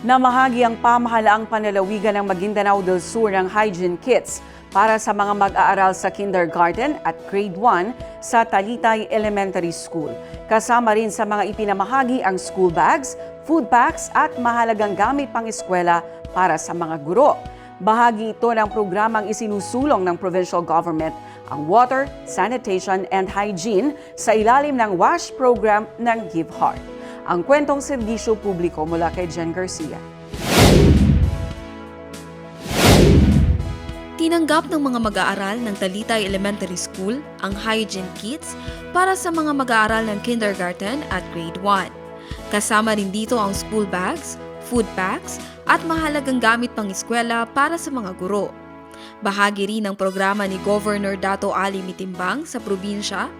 Namahagi ang pamahalaang panalawigan ng Maguindanao del Sur ng hygiene kits para sa mga mag-aaral sa kindergarten at grade 1 sa Talitay Elementary School. Kasama rin sa mga ipinamahagi ang school bags, food packs at mahalagang gamit pang eskwela para sa mga guro. Bahagi ito ng programang isinusulong ng provincial government ang water, sanitation and hygiene sa ilalim ng WASH program ng Give Heart. Ang kwentong serbisyo publiko mula kay Jen Garcia. Tinanggap ng mga mag-aaral ng Talitay Elementary School ang hygiene kits para sa mga mag-aaral ng kindergarten at grade 1. Kasama rin dito ang school bags, food packs at mahalagang gamit pang eskwela para sa mga guro. Bahagi rin ng programa ni Governor Dato Ali Mitimbang sa probinsya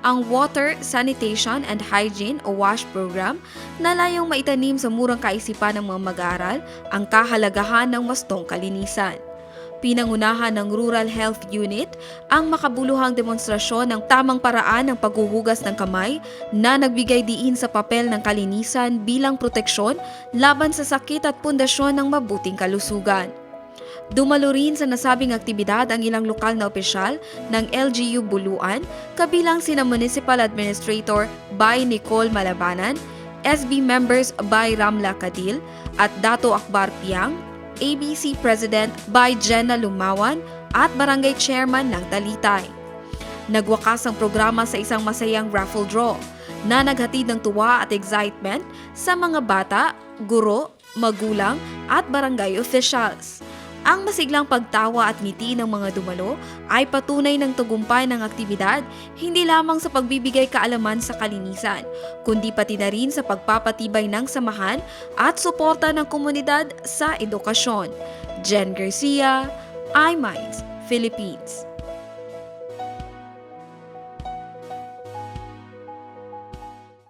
ang Water, Sanitation and Hygiene o WASH program na layong maitanim sa murang kaisipan ng mga mag-aaral ang kahalagahan ng wastong kalinisan. Pinangunahan ng Rural Health Unit ang makabuluhang demonstrasyon ng tamang paraan ng paghuhugas ng kamay na nagbigay diin sa papel ng kalinisan bilang proteksyon laban sa sakit at pundasyon ng mabuting kalusugan. Dumalo rin sa nasabing aktibidad ang ilang lokal na opisyal ng LGU Buluan, kabilang sina Municipal Administrator by Nicole Malabanan, SB members by Ramla Kadil at Dato Akbar Piang, ABC President by Jenna Lumawan at Barangay Chairman ng Talitay. Nagwakas ang programa sa isang masayang raffle draw na naghatid ng tuwa at excitement sa mga bata, guro, magulang at barangay officials. Ang masiglang pagtawa at ngiti ng mga dumalo ay patunay ng tagumpay ng aktibidad hindi lamang sa pagbibigay kaalaman sa kalinisan, kundi pati na rin sa pagpapatibay ng samahan at suporta ng komunidad sa edukasyon. Jen Garcia, iMinds, Philippines.